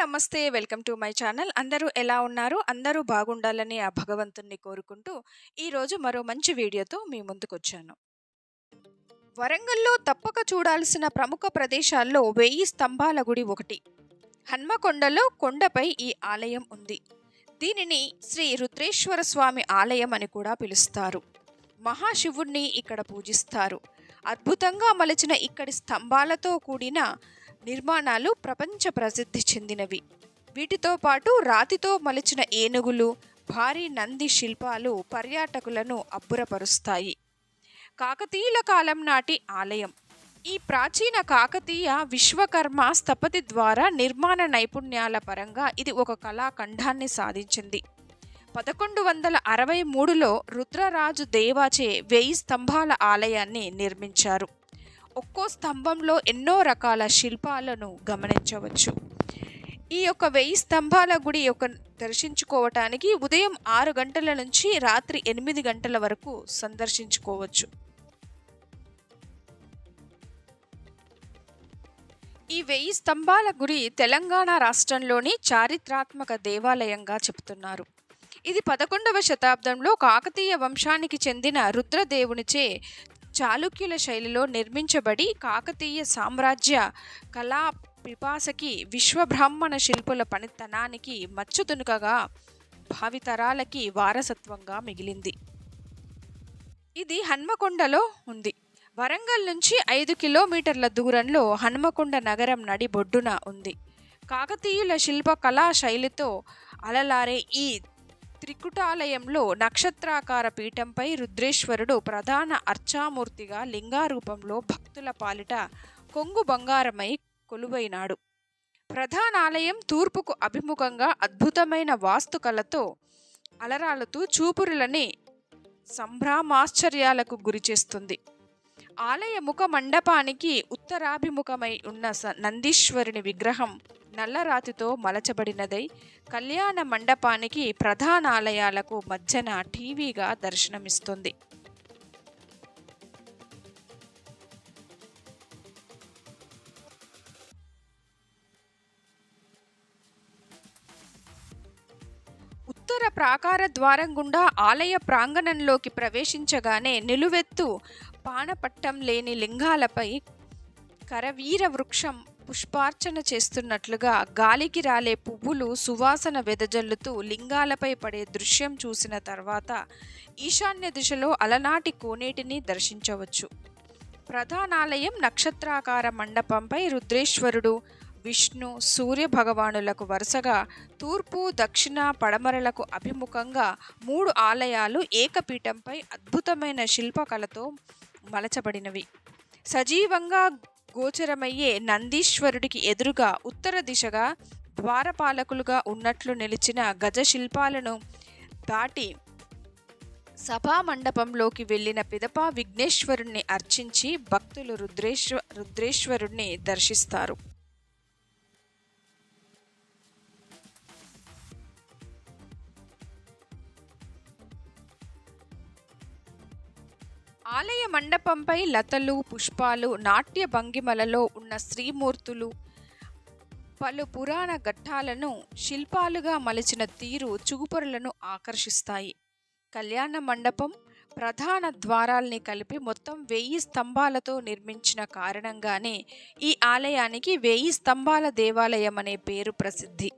నమస్తే welcome to my channel. అందరూ ఎలా ఉన్నారు? అందరూ బాగుండాలని ఆ భగవంతుణ్ణి కోరుకుంటూ ఈరోజు మరో మంచి వీడియోతో మీ ముందుకొచ్చాను. వరంగల్లో తప్పక చూడాల్సిన ప్రముఖ ప్రదేశాల్లో వెయ్యి స్తంభాల గుడి ఒకటి. హన్మకొండలో కొండపై ఈ ఆలయం ఉంది. దీనిని శ్రీ రుద్రేశ్వర స్వామి ఆలయం అని కూడా పిలుస్తారు. మహాశివుణ్ణి ఇక్కడ పూజిస్తారు. అద్భుతంగా మలిచిన ఇక్కడి స్తంభాలతో కూడిన నిర్మాణాలు ప్రపంచ ప్రసిద్ధి చెందినవి. వీటితో పాటు రాతితో మలిచిన ఏనుగులు భారీ నంది శిల్పాలు పర్యాటకులను అబ్బురపరుస్తాయి. కాకతీయుల కాలం నాటి ఆలయం. ఈ ప్రాచీన కాకతీయ విశ్వకర్మ స్థపతి ద్వారా నిర్మాణ నైపుణ్యాల పరంగా ఇది ఒక కళాఖండాన్ని సాధించింది. పదకొండు వందల అరవై మూడులో రుద్రరాజు దేవాచే వెయ్యి స్తంభాల ఆలయాన్ని నిర్మించారు. ఒక్కో స్తంభంలో ఎన్నో రకాల శిల్పాలను గమనించవచ్చు. ఈ యొక్క వెయ్యి స్తంభాల గుడి యొక్క దర్శించుకోవటానికి ఉదయం ఆరు గంటల నుంచి రాత్రి ఎనిమిది గంటల వరకు సందర్శించుకోవచ్చు. ఈ వెయ్యి స్తంభాల గుడి తెలంగాణ రాష్ట్రంలోని చారిత్రాత్మక దేవాలయంగా చెబుతున్నారు. ఇది పదకొండవ శతాబ్దంలో కాకతీయ వంశానికి చెందిన రుద్రదేవునిచే చాళుక్యుల శైలిలో నిర్మించబడి కాకతీయ సామ్రాజ్య కళా పిపాసకి విశ్వబ్రాహ్మణ శిల్పుల పనితనానికి మచ్చుతునుకగా భావితరాలకి వారసత్వంగా మిగిలింది. ఇది హన్మకొండలో ఉంది. వరంగల్ నుంచి ఐదు కిలోమీటర్ల దూరంలో హన్మకొండ నగరం నడిబొడ్డున ఉంది. కాకతీయుల శిల్ప కళా శైలితో అలలారే ఈ త్రికుటాలయంలో నక్షత్రాకార పీఠంపై రుద్రేశ్వరుడు ప్రధాన అర్చామూర్తిగా లింగారూపంలో భక్తుల పాలిట కొంగు బంగారమై కొలువైనాడు. ప్రధాన ఆలయం తూర్పుకు అభిముఖంగా అద్భుతమైన వాస్తుకలతో అలరాలుతూ చూపురులని సంభ్రమాశ్చర్యాలకు గురిచేస్తుంది ఆలయ ముఖ మండపానికి ఉత్తరాభిముఖమై ఉన్న నందీశ్వరుని విగ్రహం నల్లరాతితో మలచబడినదై కళ్యాణ మండపానికి ప్రధాన ఆలయాలకు మధ్యన టీవీగా దర్శనమిస్తుంది. ప్రాకార ద్వారం గుండా ఆలయ ప్రాంగణంలోకి ప్రవేశించగానే నిలువెత్తు పానపట్టం లేని లింగాలపై కరవీర వృక్షం పుష్పార్చన చేస్తున్నట్లుగా గాలికి రాలే పువ్వులు సువాసన వెదజల్లుతూ లింగాలపై పడే దృశ్యం చూసిన తర్వాత ఈశాన్య దిశలో అలనాటి కోనేటిని దర్శించవచ్చు. ప్రధానాలయం నక్షత్రాకార మండపంపై రుద్రేశ్వరుడు విష్ణు సూర్య భగవానులకు వరుసగా తూర్పు దక్షిణ పడమరలకు అభిముఖంగా మూడు ఆలయాలు ఏకపీఠంపై అద్భుతమైన శిల్పకళతో మలచబడినవి. సజీవంగా గోచరమయ్యే నందీశ్వరుడికి ఎదురుగా ఉత్తర దిశగా ద్వారపాలకులుగా ఉన్నట్లు నిలిచిన గజ శిల్పాలను దాటి సభా మండపంలోకి వెళ్ళిన పిదప విఘ్నేశ్వరుణ్ణి అర్చించి భక్తులు రుద్రేశ్వ రుద్రేశ్వరుణ్ణి దర్శిస్తారు. ఆలయ మండపంపై లతలు పుష్పాలు నాట్య భంగిమలలో ఉన్న శ్రీమూర్తులు పలు పురాణ ఘట్టాలను శిల్పాలుగా మలిచిన తీరు చూపరులను ఆకర్షిస్తాయి. కళ్యాణ మండపం ప్రధాన ద్వారాల్ని కలిపి మొత్తం వెయ్యి స్తంభాలతో నిర్మించిన కారణంగానే ఈ ఆలయానికి వెయ్యి స్తంభాల దేవాలయం అనే పేరు ప్రసిద్ధి.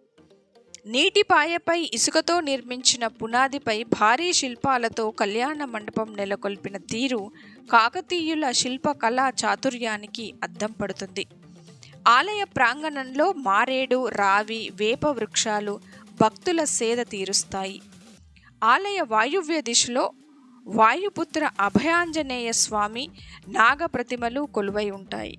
నీటిపాయపై ఇసుకతో నిర్మించిన పునాదిపై భారీ శిల్పాలతో కళ్యాణ మండపం నెలకొల్పిన తీరు కాకతీయుల శిల్పకళా చాతుర్యానికి అద్దం పడుతుంది. ఆలయ ప్రాంగణంలో మారేడు రావి వేప వృక్షాలు భక్తుల సేద తీరుస్తాయి. ఆలయ వాయువ్య దిశలో వాయుపుత్ర అభయాంజనేయ స్వామి నాగప్రతిమలు కొలువై ఉంటాయి.